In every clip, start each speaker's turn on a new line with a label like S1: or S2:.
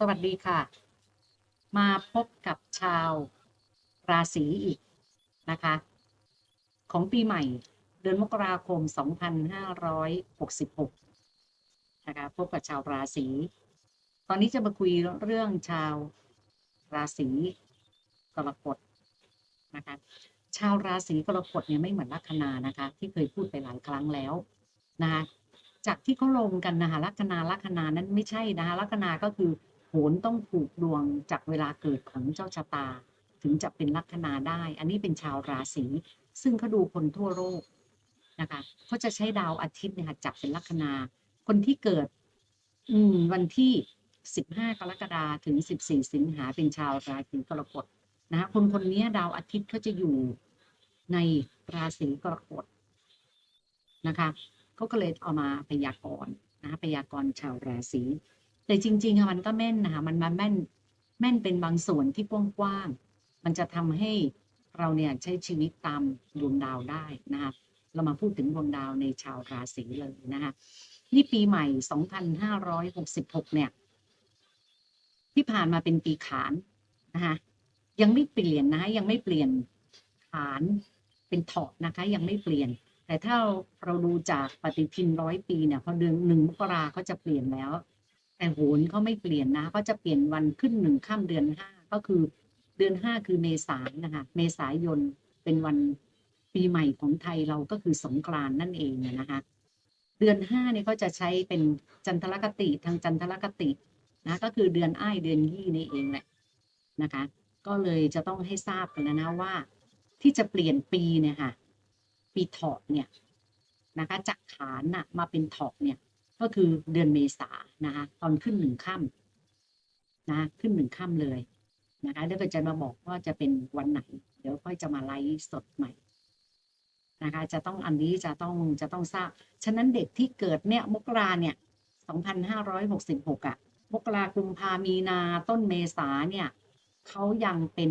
S1: สวัสดีค่ะ มาพบกับชาวราศีอีกนะคะ ของปีใหม่ เดือนมกราคม 2566 นะคะ พบกับชาวราศี ตอนนี้จะมาคุยเรื่องชาวราศีกรกฎนะคะ ชาวราศีกรกฎเนี่ยไม่เหมือนลัคนานะคะ ที่เคยพูดไปหลายครั้งแล้วนะคะจากที่เขาลงกันนะคะลัคนาลัคนานั้นไม่ใช่นะคะลัคนาก็คือ โหนต้องผูกดวงจากเวลาเกิดของเจ้าชะตา ถึงจะเป็นลัคนาได้ อันนี้เป็นชาวราศีซึ่งเขาดูคนทั่วโลกนะคะเขาจะใช้ดาวอาทิตย์เนี่ยจับเป็นลัคนา คนที่เกิด อืม วันที่15กรกฎาคมถึง14สิงหาเป็นชาวราศีกรกฎนะคะคนคนนี้ดาวอาทิตย์เขาจะอยู่ในราศีกรกฎนะคะเขาก็เลยเอามาพยากรณ์นะคะพยากรณ์ชาวราศี แต่จริงๆอะมันก็แม่นนะคะมันมาแม่นแม่นเป็นบางส่วนที่กว้างๆมันจะทำให้เราเนี่ยใช้ชีวิตตามดวงดาวได้นะคะเรามาพูดถึงดวงดาวในชาวราศีเลยนะคะนี่ปีใหม่ 2566 เนี่ย ที่ผ่านมาเป็นปีขานนะคะยังไม่เปลี่ยนนะคะยังไม่เปลี่ยนขานเป็นเถาะนะคะ ยังไม่เปลี่ยน แต่ถ้าเราดูจากปฏิทินร้อยปีเนี่ยพอเดือนหนึ่งมกราเขาจะเปลี่ยนแล้ว แต่โหนเขาไม่เปลี่ยนนะเขาจะเปลี่ยนวันขึ้นหนึ่งข้ามเดือนห้าก็คือเดือนห้าคือเมษายนนะคะเมษายนเป็นวันปีใหม่ของไทยเราก็คือสงกรานนั่นเองนะคะเดือนห้านี่ยเขาจะใช้เป็นจันทรคติทางจันทรคตินะก็คือเดือนอ้ายเดือนยี่นี่เองแหละนะคะ ก็เลยจะต้องให้ทราบกันแล้วนะว่า ที่จะเปลี่ยนปีเนี่ยค่ะ ปีเถาะเนี่ยนะคะจากขานนะมาเป็นเถาะเนี่ย ก็คือเดือนเมษานะคะตอนขึ้นหนึ่งค่ำนะขึ้นหนึ่งค่ำเลยนะคะเดี๋ยวก็จะมาบอกว่าจะเป็นวันไหน เดี๋ยวค่อยจะมาไลฟ์สดใหม่นะคะจะต้องอันนี้จะต้องจะต้องทราบ ฉะนั้นเด็กที่เกิดเนี่ยมกราเนี่ย2566อะมกรากุมภามีนาต้นเมษาเนี่ยเขายังเป็น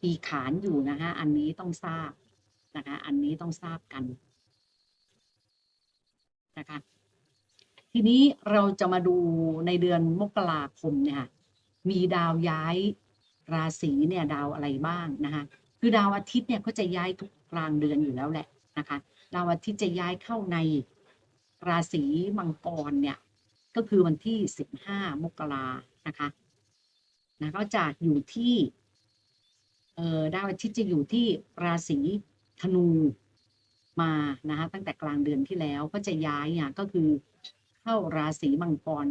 S1: ปีขานอยู่นะคะอันนี้ต้องทราบนะคะอันนี้ต้องทราบกันนะคะ ทีนี้เราจะมาดูในเดือนมกราคมเนี่ยค่ะมีดาวย้ายราศีเนี่ยดาวอะไรบ้างนะคะคือดาวอาทิตย์เนี่ยก็จะย้ายทุกกลางเดือนอยู่แล้วแหละนะคะดาวอาทิตย์จะย้ายเข้าในราศีมังกรเนี่ยก็คือวันที่สิบห้ามกรานะคะนะก็จะอยู่ที่เอ่อดาวอาทิตย์จะอยู่ที่ราศีธนูมานะคะตั้งแต่กลางเดือนที่แล้วก็จะย้ายเนี่ยก็คือ เข้าราศีมังกร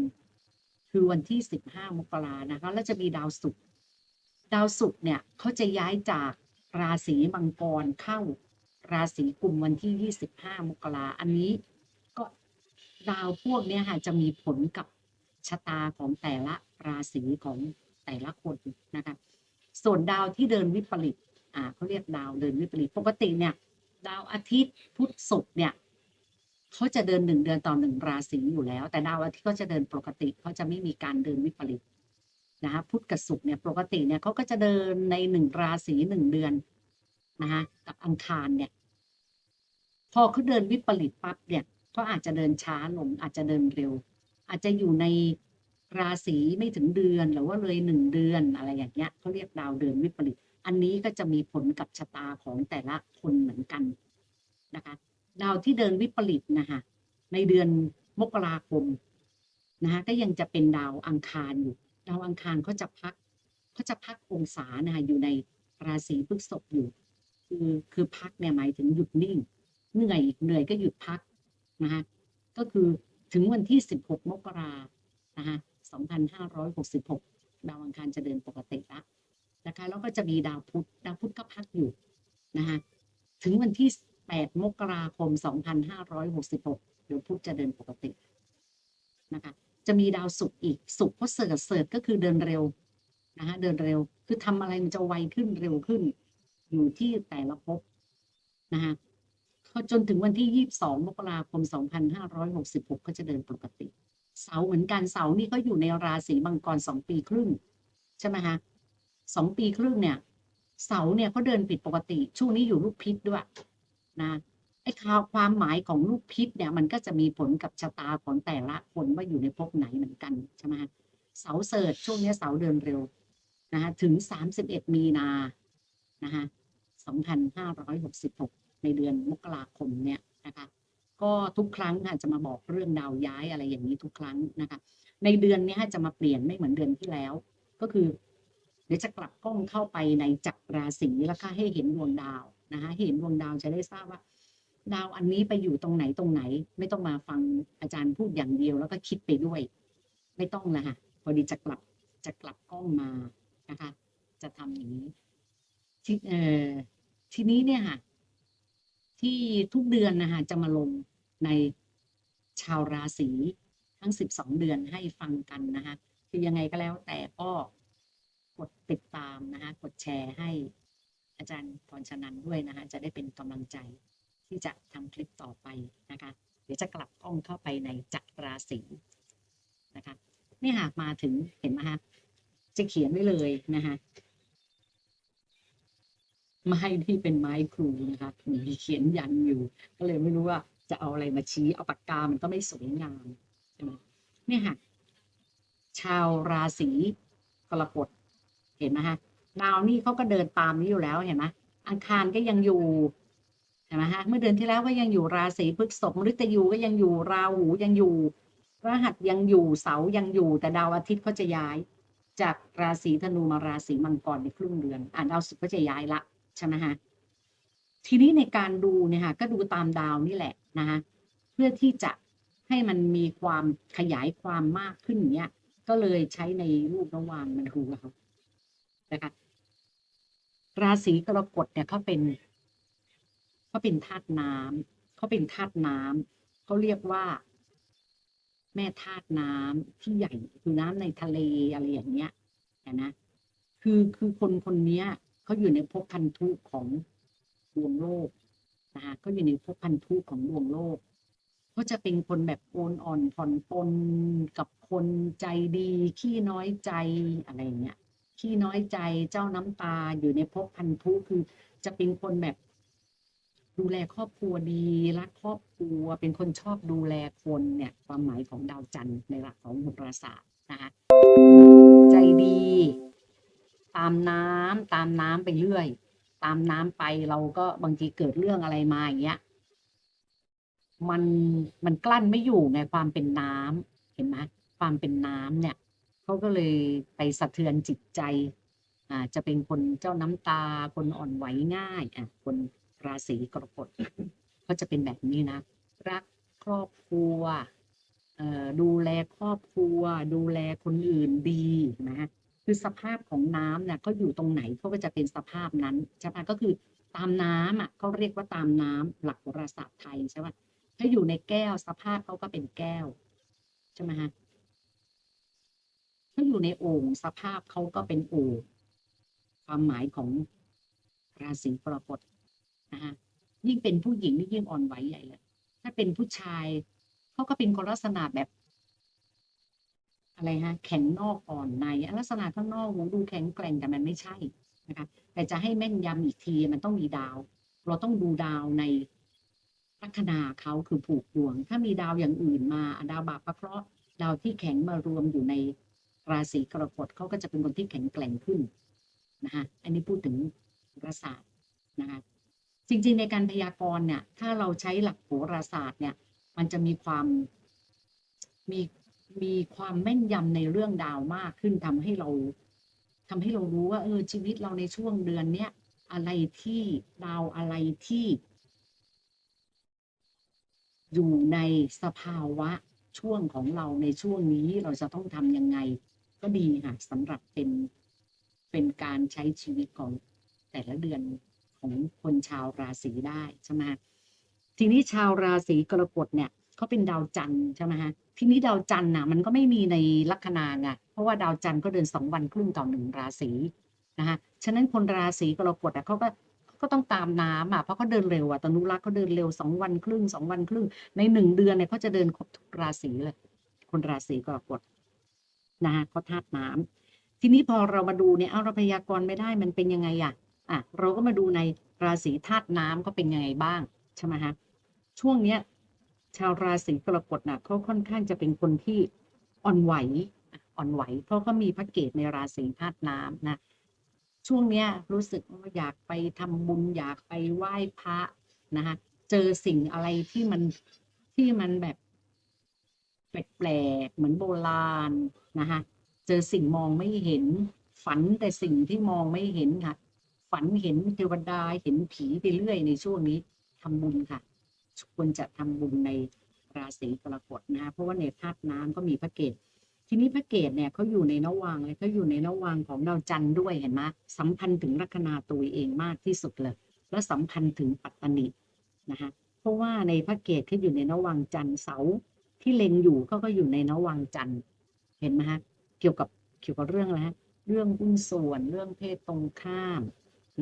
S1: คือวันที่สิบห้ามกรานะคะ แล้วจะมีดาวศุกร์ดาวศุกร์เนี่ยเขาจะย้ายจากราศีมังกรเข้าราศีกุมวันที่ยี่สิบห้ามกราอันนี้ก็ดาวพวกเนี้ยค่ะจะมีผลกับชะตาของแต่ละราศีของแต่ละคนนะคะส่วนดาวที่เดินวิปริตอ่าเขาเรียกดาวเดินวิปริตปกติเนี่ย ดาวอาทิตย์พุธศุกร์เนี่ย เขาจะเดินหนึ่งเดือนต่อหนึ่งราศีอยู่แล้ว แต่ดาวอาทิตย์ก็จะเดินปกติเขาจะไม่มีการเดินวิปริตนะคะพุธกับศุกร์เนี่ยปกติเนี่ยเขาก็จะเดินในหนึ่งราศีหนึ่งเดือนนะคะกับอังคารเนี่ย พอเขาเดินวิปริตปั๊บเนี่ยเขาอาจจะเดินช้าลงอาจจะเดินเร็ว อาจจะอยู่ในราศีไม่ถึงเดือนหรือว่าเลยหนึ่งเดือนอะไรอย่างเงี้ยเขาเรียกดาวเดินวิปริตอันนี้ก็จะมีผลกับชะตาของแต่ละคนเหมือนกันนะคะ ดาวที่เดินวิปริตนะคะในเดือนมกราคมนะคะก็ยังจะเป็นดาวอังคารอยู่ดาวอังคารเขาจะพักเขาจะพักองศานะคะอยู่ในราศีพฤษภอยู่คือคือพักเนี่ยหมายถึงหยุดนิ่งเหนื่อยเหนื่อยก็หยุดพักนะคะก็คือถึงวันที่ 16 มกรานะคะ2566 ดาวอังคารจะเดินปกติละนะคะแล้วก็จะมีดาวพุธดาวพุธก็พักอยู่นะคะถึงวันที่ 8 มกราคม 2566 เดี๋ยวพุธจะเดินปกตินะคะ จะมีดาวศุกร์อีกศุกร์เพราะเสิร์ชเสิร์ชก็คือเดินเร็วนะคะเดินเร็ว คือทำอะไรมันจะไวขึ้นเร็วขึ้น อยู่ที่แต่ละภพนะคะจนถึงวันที่ 22 มกราคม 2566 ก็จะเดินปกติ เสาเหมือนกันเสานี่ก็อยู่ในราศีมังกรสองปีครึ่งใช่ไหมคะสองปีครึ่งเนี่ย เสาเนี่ยเขาเดินผิดปกติ ช่วงนี้อยู่ลูกพิษด้วย นะไอ้ข่าวความหมายของลูกพิษเนี่ยมันก็จะมีผลกับชะตาของแต่ละคนว่าอยู่ในภพไหนเหมือนกันใช่ไหมคะเสาเสิร์ชช่วงเนี้ยเสาเดินเร็วนะคะถึง 31 มีนานะคะ2566 ในเดือนมกราคมเนี่ยนะคะก็ทุกครั้งค่ะจะมาบอกเรื่องดาวย้ายอะไรอย่างนี้ทุกครั้งนะคะในเดือนนี้จะมาเปลี่ยนไม่เหมือนเดือนที่แล้ว ก็คือ เดี๋ยวจะกลับกล้องเข้าไปในจักรราศีแล้วก็ให้เห็นดวงดาว นะคะเห็นดวงดาวจะได้ทราบว่า ดาวอันนี้ไปอยู่ตรงไหนตรงไหน ไม่ต้องมาฟังอาจารย์พูดอย่างเดียวแล้วก็คิดไปด้วย ไม่ต้องละค่ะพอดีจะกลับจะกลับกล้องมานะคะ จะทำอย่างนี้ทีเอ่อทีนี้เนี่ยค่ะ ที่ทุกเดือนนะคะจะมาลงในชาวราศีทั้งสิบสองเดือนให้ฟังกันนะคะคือยังไงก็แล้วแต่ก็กดติดตามนะคะ กดแชร์ให้ อาจารย์พรชนันด้วยนะคะจะได้เป็นกำลังใจที่จะทำคลิปต่อไปนะคะเดี๋ยวจะกลับกล้องเข้าไปในจักรราศีนะคะนี่หากมาถึงเห็นไหมคะจะเขียนไว้เลยนะคะไม้ที่เป็นไม้ครูนะคะมีเขียนยันอยู่ ก็เลยไม่รู้ว่าจะเอาอะไรมาชี้เอาปากกามันก็ไม่สวยงามใช่ไหมเนี่ยค่ะชาวราศีกรกฎเห็นไหมฮะ ดาวนี่เขาก็เดินตามนี้อยู่แล้วเห็นไหมอังคารก็ยังอยู่เห็นไหมฮะเมื่อเดือนที่แล้วก็ยังอยู่ราศีพฤษภมฤตยูก็ยังอยู่ราหูยังอยู่รหัสยังอยู่เสายังอยู่ แต่ดาวอาทิตย์เขาจะย้าย จากราศีธนูมาราศีมังกรในครึ่งเดือน อ่านดาวศุกร์ก็จะย้ายละใช่ไหมฮะทีนี้ในการดูเนี่ยค่ะก็ดูตามดาวนี่แหละนะคะเพื่อที่จะให้มันมีความขยายความมากขึ้นเนี่ยก็เลยใช้ในรูประหว่างมันดูเอานะคะรา ศีกรกฎเนี่ยเขาเป็นเขาเป็นธาตุน้ำเขาเป็นธาตุน้ำเขาเรียกว่า แม่ธาตุน้ำที่ใหญ่คือน้ำในทะเลอะไรอย่างเงี้ยนะคือคือคนคนนี้ยเขาอยู่ในภพพันธุของดวงโลกนะคะก็อยู่ในภพพันธุของดวงโลกก็จะเป็นคนแบบโอนอ่อนผ่อนปนกับคนใจดีขี้น้อยใจอะไรเงี้ย ขี้น้อยใจเจ้าน้ำตาอยู่ในภพพันธุคือจะเป็นคนแบบดูแลครอบครัวดีรักครอบครัวเป็นคนชอบดูแลคนเนี่ยความหมายของดาวจันทร์ในหลักของโหราศาสตร์นะคะใจดี ตามน้ำตามน้ำไปเรื่อย ตามน้ำไปเราก็บางทีเกิดเรื่องอะไรมาอย่างเงี้ยมันมันกลั้นไม่อยู่ไงความเป็นน้ำเห็นไหมความเป็นน้ำเนี่ย เขาก็เลยไปสะเทือนจิตใจอ่าจะเป็นคนเจ้าน้ำตา คนอ่อนไหวง่ายอะคนราศีกรกฎก็จะเป็นแบบนี้นะ รักครอบครัวเอ่อดูแลครอบครัว ดูแลคนอื่นดีนะคือสภาพของน้ำเนี่ยเขาอยู่ตรงไหนเขาก็จะเป็นสภาพนั้นใช่ไหมก็คือตามน้ำอะเขาเรียกว่าตามน้ำหลักโหราศาสตร์ไทยใช่ไหมถ้าอยู่ในแก้วสภาพเขาก็เป็นแก้วใช่ไหมฮะ ถ้าอยู่ในโอ่งสภาพเขาก็เป็นโอ่งความหมายของราศีกรกฎนะฮะยิ่งเป็นผู้หญิงนี่ยิ่งอ่อนไหวใหญ่เลยถ้าเป็นผู้ชายเขาก็เป็นคนลักษณะแบบ อะไรฮะ แข็งนอกอ่อนในลักษณะข้างนอกดูแข็งแกร่งแต่มันไม่ใช่นะคะแต่จะให้แม่นยำอีกทีมันต้องมีดาว เราต้องดูดาวในลัคนาเขาคือผูกดวง ถ้ามีดาวอย่างอื่นมา ดาวบาปพระเคราะห์ดาวที่แข็งมารวมอยู่ใน ราศีกรกฎเขาก็จะเป็นคนที่แข็งแกร่งขึ้นนะคะอันนี้พูดถึงราศาสตร์นะคะจริงๆในการพยากรณ์เนี่ย ถ้าเราใช้หลักโหราศาสตร์เนี่ย มันจะมีความมีมีความแม่นยำในเรื่องดาวมากขึ้นทำให้เราทำให้เรารู้ว่า เออชีวิตเราในช่วงเดือนเนี้ยอะไรที่ดาวอะไรที่ อยู่ในสภาวะช่วงของเราในช่วงนี้เราจะต้องทำยังไง ก็ดีค่ะสำหรับเป็นเป็นการใช้ชีวิตของแต่ละเดือนของคนชาวราศีได้ใช่ไหมทีนี้ชาวราศีกรกฎเนี่ยเขาเป็นดาวจันทร์ใช่ไหมฮะทีนี้ดาวจันทร์น่ะมันก็ไม่มีในลัคนาไงเพราะว่าดาวจันทร์ก็เดินสองวันครึ่งต่อหนึ่งราศีนะคะฉะนั้นคนราศีกรกฎอะเขาก็ก็ต้องตามน้ำอะเพราะเขาเดินเร็วอะตนุรักษ์เขาเดินเร็วสองวันครึ่งสองวันครึ่งในหนึ่งเดือนเนี่ยเขาจะเดินครบทุกราศีเลย คนราศีกรกฎ นะคะเขาธาตุน้ำทีนี้พอเรามาดูเนี่ยเอาเราพยากรณ์ไม่ได้มันเป็นยังไงอะอะเราก็มาดูในราศีธาตุน้ำเขาเป็นยังไงบ้างใช่ไหมฮะช่วงเนี้ยชาวราศีกรกฎน่ะเขาค่อนข้างจะเป็นคนที่อ่อนไหวอ่อนไหว เพราะก็มีพระเกตในราศีธาตุน้ำนะช่วงเนี้ยรู้สึกว่าอยากไปทำบุญอยากไปไหว้พระนะคะเจอสิ่งอะไรที่มันที่มันแบบ แปลกๆเหมือนโบราณนะคะเจอสิ่งมองไม่เห็น ฝันแต่สิ่งที่มองไม่เห็นค่ะ ฝันเห็นเทวดาเห็นผีไปเรื่อยในช่วงนี้ทำบุญค่ะควรจะทำบุญในราศีกรกฎนะคะเพราะว่าในธาตุน้ำก็มีพระเกตทีนี้พระเกตเนี่ยเขาอยู่ในนวังเลยเขาอยู่ในนวังของดาวจันทร์ด้วยเห็นไหมสัมพันธ์ถึงลัคนาตัวเองมากที่สุดเลย และสัมพันธ์ถึงปัตตานีนะคะเพราะว่าในพระเกตที่อยู่ในนวังจันทร์เสา ที่เล็งอยู่เขาก็อยู่ในนวังจันทร์เห็นไหมฮะเกี่ยวกับเกี่ยวกับเรื่องอะไรฮะเรื่องหุ้นส่วนเรื่องเพศตรงข้าม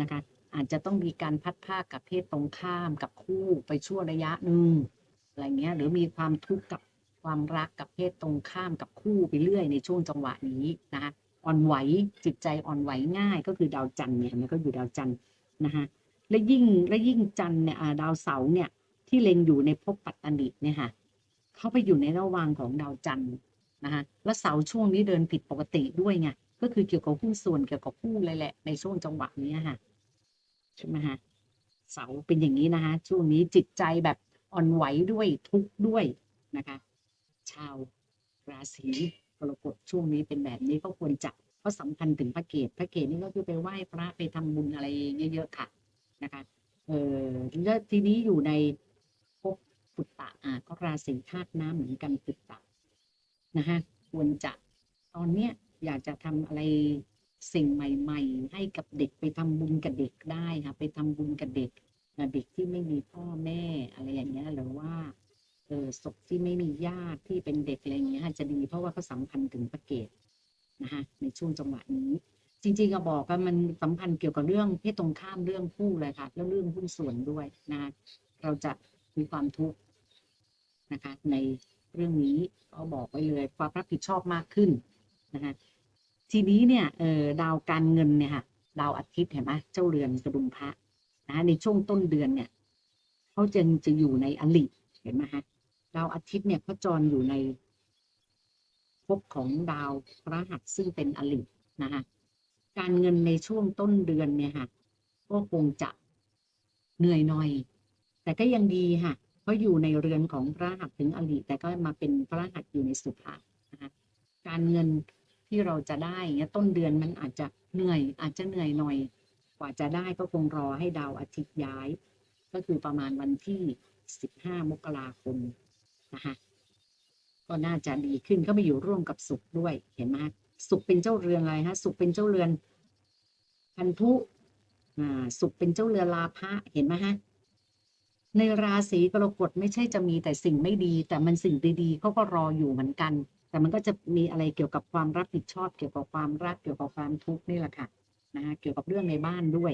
S1: นะคะอาจจะต้องมีการพัดภากับเพศตรงข้ามกับคู่ไปชั่วระยะหนึ่งอะไรเงี้ยหรือมีความทุกข์กับความรักกับเพศตรงข้ามกับคู่ไปเรื่อยในช่วงจังหวะนี้นะคะอ่อนไหวจิตใจอ่อนไหวง่ายก็คือดาวจันทร์เนี่ยมันก็อยู่ดาวจันทร์นะคะและยิ่งและยิ่งจันทร์เนี่ยดาวเสาร์เนี่ยที่เล็งอยู่ในภพปัตตานิเนี่ยค่ะ เข้าไปอยู่ในระหว่างของดาวจันทร์นะคะและเสาช่วงนี้เดินผิดปกติด้วยไงก็คือเกี่ยวกับหุ้นส่วนเกี่ยวกับคู่เลยแหละในช่วงจังหวะนี้ค่ะใช่ไหมฮะเสาเป็นอย่างนี้นะคะช่วงนี้จิตใจแบบอ่อนไหวด้วยทุกข์ด้วยนะคะ ชาวราศีกรกฎช่วงนี้เป็นแบบนี้ก็ควรจะเพราะสำคัญถึงพระเกตพระเกตนี่ก็คือไปไหว้พระไปทำบุญอะไรเยอะๆค่ะนะคะเออแล้วทีนี้อยู่ใน ปุตตะอะก็ราศีธาตุน้ำเหมือนกันปุตตะนะคะควรจะตอนเนี้ยอยากจะทำอะไรสิ่งใหม่ ๆ ให้กับเด็กไปทำบุญกับเด็กได้ค่ะไปทำบุญกับเด็กเด็กที่ไม่มีพ่อแม่อะไรอย่างเงี้ยหรือว่าเออศพที่ไม่มีญาติที่เป็นเด็กอะไรเงี้ยจะดีเพราะว่าเขาสัมพันธ์ถึงพระเกตนะคะในช่วงจังหวะนี้ จริงๆก็บอกว่ามันสัมพันธ์เกี่ยวกับเรื่องเพศตรงข้ามเรื่องคู่เลยค่ะแล้วเรื่องหุ้นส่วนด้วยนะเราจะ มีความทุกข์นะคะในเรื่องนี้ก็บอกไว้เลยความรับผิดชอบมากขึ้นนะคะทีนี้เนี่ยเออดาวการเงินเนี่ยค่ะดาวอาทิตย์เห็นไหมเจ้าเรือนกระดุมพระนะในช่วงต้นเดือนเนี่ยเขาจะจะอยู่ในอลิเห็นไหมฮะดาวอาทิตย์เนี่ยเขาจรอยู่ในภพของดาวพระหัสซึ่งเป็นอลินะคะการเงินในช่วงต้นเดือนเนี่ยค่ะก็คงจะเหนื่อยหน่อย แต่ก็ยังดีค่ะเพราะอยู่ในเรือนของพระหัสถึงอลิแต่ก็มาเป็นพระหัสอยู่ในสุภานะคะการเงินที่เราจะได้เงี้ยต้นเดือนมันอาจจะเหนื่อย อาจจะเหนื่อยหน่อย กว่าจะได้ก็คงรอให้ดาวอาทิตย์ย้าย ก็คือประมาณวันที่สิบห้ามกราคมนะคะก็น่าจะดีขึ้นก็ไปอยู่ร่วมกับสุขด้วยเห็นไหมสุขเป็นเจ้าเรือนอะไรฮะสุขเป็นเจ้าเรือนพันธุอ่าสุขเป็นเจ้าเรือนลาภะเห็นไหมฮะ ในราศีกรกฎไม่ใช่จะมีแต่สิ่งไม่ดี แต่มันสิ่งดีๆเขาก็รออยู่เหมือนกัน แต่มันก็จะมีอะไรเกี่ยวกับความรับผิดชอบ เกี่ยวกับความรักเกี่ยวกับความทุกข์นี่แหละค่ะนะคะเกี่ยวกับเรื่องในบ้านด้วย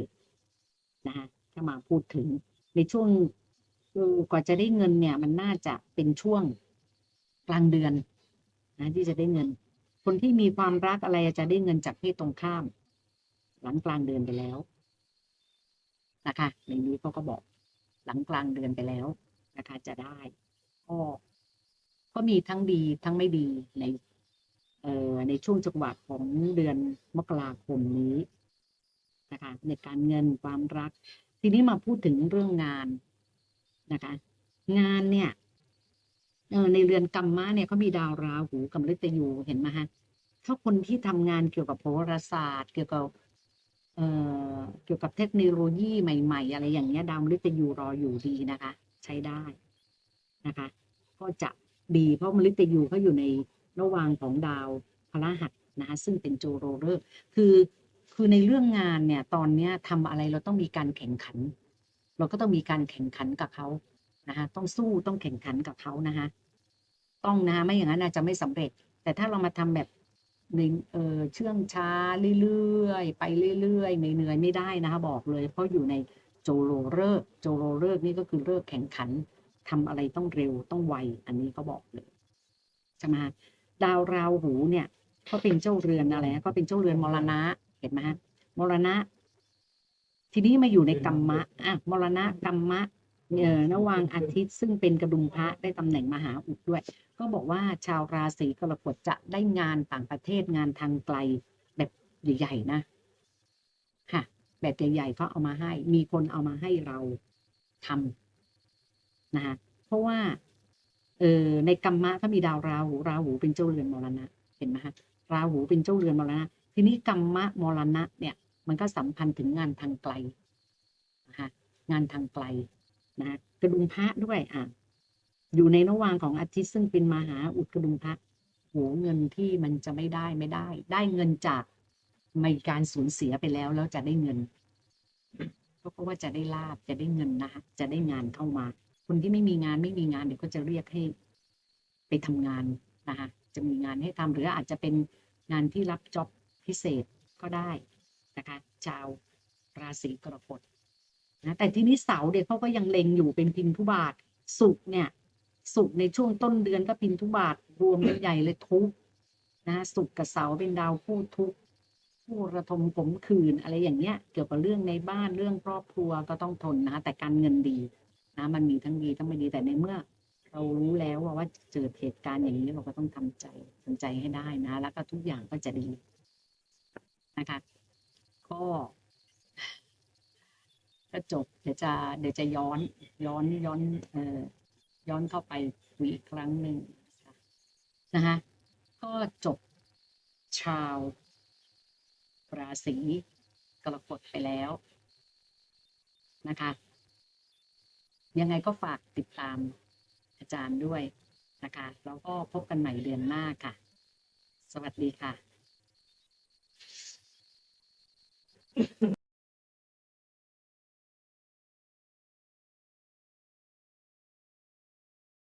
S1: นะคะถ้ามาพูดถึงในช่วงกว่าจะได้เงินเนี่ย มันน่าจะเป็นช่วงกลางเดือนนะที่จะได้เงิน คนที่มีความรักอะไรจะได้เงินจากเพศตรงข้าม หลังกลางเดือนไปแล้วนะคะในนี้เขาก็บอก หลังกลางเดือนไปแล้วนะคะจะได้ก็ก็มีทั้งดีทั้งไม่ดีในเอ่อในช่วงจังหวะของเดือนมกราคมนี้นะคะในการเงินความรัก ทีนี้มาพูดถึงเรื่องงานนะคะ งานเนี่ยเออในเรือนกรรมะเนี่ยเขามีดาวราหูกับฤตยูเห็นไหมฮะถ้าคนที่ทำงานเกี่ยวกับโหราศาสตร์ เกี่ยวกับ เกี่ยวกับเทคโนโลยีใหม่ ๆ อะไรอย่างเงี้ยดาวมฤตยูรออยู่ดีนะคะ ใช้ได้นะคะ ก็จะดีเพราะมฤตยูเขาอยู่ในระหว่างของดาวพระหัสนะคะซึ่งเป็นโจโรเรอร์คือคือในเรื่องงานเนี่ยตอนเนี้ยทำอะไรเราต้องมีการแข่งขัน เราก็ต้องมีการแข่งขันกับเขานะคะต้องสู้ต้องแข่งขันกับเขานะคะต้องนะคะไม่อย่างนั้นอาจจะไม่สำเร็จ แต่ถ้าเรามาทำแบบ หนึ่งเออเชื่องช้าเรื่อยๆไปเรื่อยๆเหนื่อยๆไม่ได้นะคะบอกเลย เพราะอยู่ในโจโรเลิกโจโรเลิกนี่ก็คือเลิกแข่งขันทำอะไรต้องเร็วต้องไวอันนี้เขาบอกเลยใช่ไหมดาวราหูเนี่ยก็เป็นเจ้าเรือนอะไรก็เป็นเจ้าเรือนมรณะเห็นไหมมรณะ ทีนี้มาอยู่ในกรรมะอะมรณะกรรมะเอ่อนวางอาทิตย์ซึ่งเป็นกระดุมพระได้ตำแหน่งมหาอุดด้วย ก็บอกว่าชาวราศีกรกฎจะได้งานต่างประเทศงานทางไกลแบบใหญ่ๆนะ ค่ะ แบบใหญ่ๆเขาเอามาให้ มีคนเอามาให้เราทำนะคะเพราะว่าเออในกรรมะถ้ามีดาวราหูราหูเป็นเจ้าเรือนมรณะ เห็นไหมคะราหูเป็นเจ้าเรือนมรณะ ทีนี้กรรมะมรณะเนี่ย มันก็สัมพันธ์ถึงงานทางไกลนะคะงานทางไกลนะกระดุมพระด้วยอะ อยู่ในระหว่างของอาทิตย์ซึ่งเป็นมหาอุดกระดุมพระโหเงินที่มันจะไม่ได้ไม่ได้ ได้เงินจากมีการสูญเสียไปแล้วแล้วจะได้เงินก็เพราะว่าจะได้ลาบจะได้เงินนะคะจะได้งานเข้ามา คนที่ไม่มีงานไม่มีงานเดี๋ยวก็จะเรียกให้ไปทำงานนะคะจะมีงานให้ทำหรืออาจจะเป็นงานที่รับจ็อบพิเศษก็ได้นะคะชาวราศีกรกฎนะแต่ที่นี้เสาเด็กเขาก็ยังเล็งอยู่เป็นพินทุบาทสุกเนี่ย สุกในช่วงต้นเดือนก็พินทุบาทรวมกันใหญ่เลยทุกนะสุกกับเสาเป็นดาวคู่ทุกผู้ระทมขมขืนอะไรอย่างเงี้ย เกี่ยวกับเรื่องในบ้านเรื่องครอบครัวก็ต้องทนนะคะแต่การเงินดีนะมันมีทั้งดีทั้งไม่ดีแต่ในเมื่อ เรารู้แล้วว่าเจอเหตุการณ์อย่างนี้เราก็ต้องทำใจทำใจให้ได้นะ แล้วก็ทุกอย่างก็จะดีนะคะ ก็ก็จบเดี๋ยวจะเดี๋ยวจะย้อนย้อนย้อนเอ่อ ย้อนเข้าไปคุยอีกครั้งหนึ่งนะคะก็จบชาวราศีกรกฎไปแล้วนะคะ ยังไงก็ฝากติดตามอาจารย์ด้วยนะคะแล้วก็พบกันใหม่เดือนหน้าค่ะ สวัสดีค่ะ